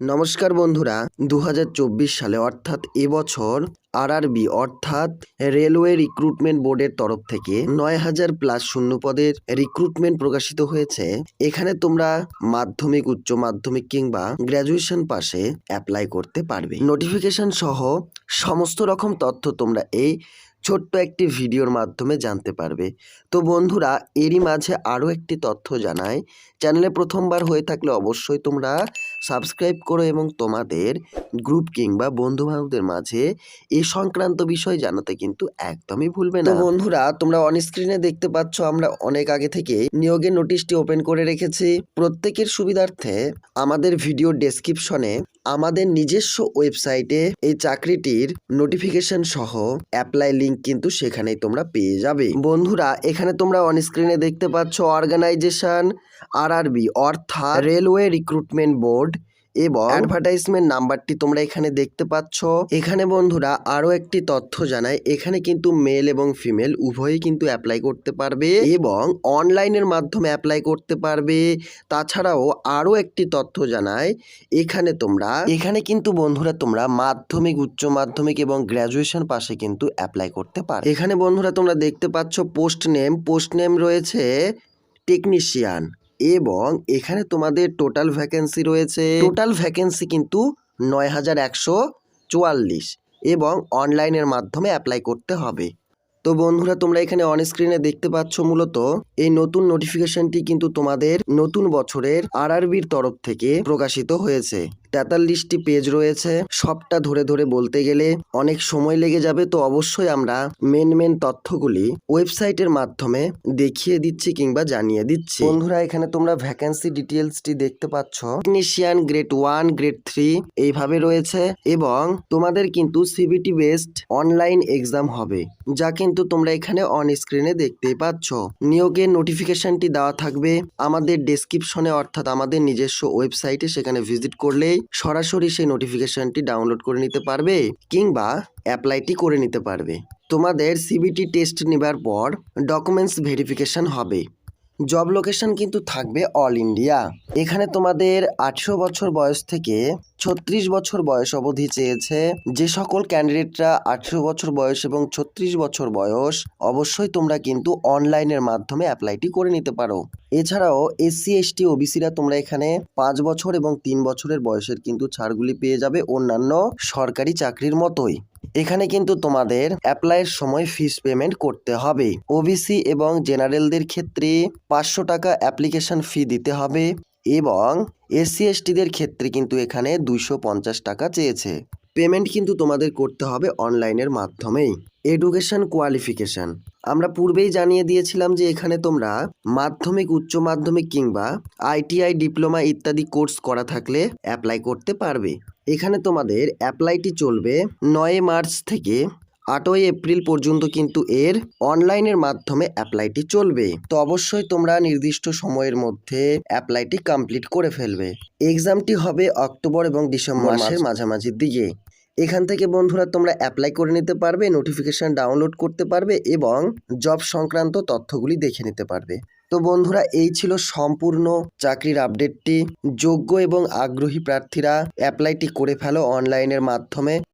নমস্কার বন্ধুরা দু হাজার চব্বিশ সালে অর্থাৎ এবছর আরআরবি অর্থাৎ রেলওয়ে রিক্রুটমেন্ট বোর্ডের তরফ থেকে নয় হাজার প্লাস শূন্য পদের রিক্রুটমেন্ট প্রকাশিত হয়েছে। এখানে তোমরা মাধ্যমিক, উচ্চ মাধ্যমিক কিংবা গ্র্যাজুয়েশন পাশে অ্যাপ্লাই করতে পারবে। নোটিফিকেশন সহ সমস্ত রকম তথ্য তোমরা এই ছোট্ট একটি ভিডিওর মাধ্যমে জানতে পারবে। তো বন্ধুরা, এরই মাঝে আরও একটি তথ্য জানাই। চ্যানেলে প্রথমবার হয়ে থাকলে অবশ্যই তোমরা সাবস্ক্রাইব করো এবং তোমাদের গ্রুপ কিংবা বন্ধু বান্ধবদের মাঝে এ সংক্রান্ত বিষয় জানাতে কিন্তু একদমই ভুলবে না। বন্ধুরা, তোমরা অন স্ক্রিনে দেখতে পাচ্ছ, আমরা অনেক আগে থেকে নিয়োগের নোটিশটি ওপেন করে রেখেছি। প্রত্যেকের সুবিধার্থে আমাদের ভিডিও ডেসক্রিপশনে আমাদের নিজস্ব ওয়েবসাইটে এই চাকরিটির নোটিফিকেশন সহ অ্যাপ্লাই লিঙ্ক কিন্তু সেখানেই তোমরা পেয়ে যাবে। বন্ধুরা, এখানে তোমরা অন স্ক্রিনে দেখতে পাচ্ছ অর্গানাইজেশন আর অর্থাৎ রেলওয়ে রিক্রুটমেন্ট বোর্ড এবং অ্যাডভার্টাইজমেন্ট নাম্বারটি তোমরা এখানে দেখতে পাচ্ছ। এখানে বন্ধুরা আরও একটি তথ্য জানায় এখানে কিন্তু মেল এবং ফিমেল উভয়ই কিন্তু অ্যাপ্লাই করতে পারবে এবং অনলাইনের মাধ্যমে অ্যাপ্লাই করতে পারবে। তাছাড়াও আরও একটি তথ্য জানায় এখানে তোমরা, এখানে কিন্তু বন্ধুরা তোমরা মাধ্যমিক, উচ্চ মাধ্যমিক এবং গ্র্যাজুয়েশন পাশে কিন্তু অ্যাপ্লাই করতে পারো। এখানে বন্ধুরা তোমরা দেখতে পাচ্ছ পোস্ট নেম পোস্ট নেম রয়েছে টেকনিশিয়ান এবং এখানে তোমাদের টোটাল ভ্যাকেন্সি রয়েছে টোটাল ভ্যাকেন্সি কিন্তু নয় হাজার একশো চুয়াল্লিশ এবং অনলাইনের মাধ্যমে অ্যাপ্লাই করতে হবে। তো বন্ধুরা, তোমরা এখানে অন স্ক্রিনে দেখতে পাচ্ছ মূলত এই নতুন নোটিফিকেশনটি কিন্তু তোমাদের নতুন বছরের আরআরবির তরফ থেকে প্রকাশিত হয়েছে। তেতাল্লিশটি পেজ রয়েছে। সবটা ধরে ধরে বলতে গেলে অনেক সময় লেগে যাবে, তো অবশ্যই আমরা মেন মেন তথ্যগুলি ওয়েবসাইটের মাধ্যমে দেখিয়ে দিচ্ছি কিংবা জানিয়ে দিচ্ছি। বন্ধুরা, এখানে তোমরা ভ্যাকেন্সি ডিটেলসটি দেখতে পাচ্ছ। Technician grade one grade three এইভাবে রয়েছে এবং তোমাদের কিন্তু সিবিটি বেসড অনলাইন এক্সাম হবে, যা কিন্তু তোমরা এখানে অন স্ক্রিনে দেখতেই পাচ্ছ। নিয়োগের নোটিফিকেশনটি দেওয়া থাকবে আমাদের ডেসক্রিপশনে অর্থাৎ আমাদের নিজস্ব ওয়েবসাইটে সেখানে ভিজিট করলেই। সরাসরি সেই নোটিফিকেশনটি ডাউনলোড করে নিতে পারবে কিংবা অ্যাপ্লাইটি করে নিতে পারবে। তোমাদের সিবিটি টেস্ট নেবার পর ডকুমেন্টস ভেরিফিকেশন হবে। জব লোকেশন কিন্তু থাকবে অল ইন্ডিয়া এখানে তোমাদের আঠেরো বছর বয়স থেকে ছত্রিশ বছর বয়স অবধি চেয়েছে। যে সকল ক্যান্ডিডেটরা আঠেরো বছর বয়স এবং ছত্রিশ বছর বয়স, অবশ্যই তোমরা কিন্তু অনলাইনের মাধ্যমে অ্যাপ্লাইটি করে নিতে পারো। এছাড়াও এসসি এসটি ওবিসিরা তোমরা এখানে পাঁচ বছর এবং তিন বছরের বয়সের কিন্তু ছাড়গুলি পেয়ে যাবে অন্যান্য সরকারি চাকরির মতোই। এখানে কিন্তু তোমাদের অ্যাপ্লাইয়ের সময় ফিস পেমেন্ট করতে হবে। ওবিসি এবং জেনারেলদের ক্ষেত্রে পাঁচশো টাকা অ্যাপ্লিকেশন ফি দিতে হবে এবং এসসি এসটিদের ক্ষেত্রে কিন্তু এখানে দুশো টাকা চেয়েছে। পেমেন্ট কিন্তু তোমাদের করতে হবে অনলাইনের মাধ্যমেই। এডুকেশন কোয়ালিফিকেশন আমরা পূর্বেই জানিয়ে দিয়েছিলাম যে এখানে তোমরা মাধ্যমিক উচ্চ মাধ্যমিক কিংবা আইটিআই ডিপ্লোমা ইত্যাদি কোর্স করা থাকলে অ্যাপ্লাই করতে পারবে। এখানে তোমাদের অ্যাপ্লাইটি চলবে নয় মার্চ থেকে আটই এপ্রিল পর্যন্ত কিন্তু এর অনলাইনের মাধ্যমে অ্যাপ্লাইটি চলবে। তো অবশ্যই তোমরা নির্দিষ্ট সময়ের মধ্যে অ্যাপ্লাইটি কমপ্লিট করে ফেলবে। এক্সামটি হবে অক্টোবর এবং ডিসেম্বর মাসের মাঝামাঝির দিকে। এখান থেকে বন্ধুরা তোমরা অ্যাপ্লাই করে নিতে পারবে নোটিফিকেশান ডাউনলোড করতে পারবে এবং জব সংক্রান্ত তথ্যগুলি দেখে নিতে পারবে। তো বন্ধুরা, এই ছিল সম্পূর্ণ চাকরির আপডেটটি যোগ্য এবং আগ্রহী প্রার্থীরা অ্যাপ্লাইটি করে ফেলো অনলাইনের মাধ্যমে।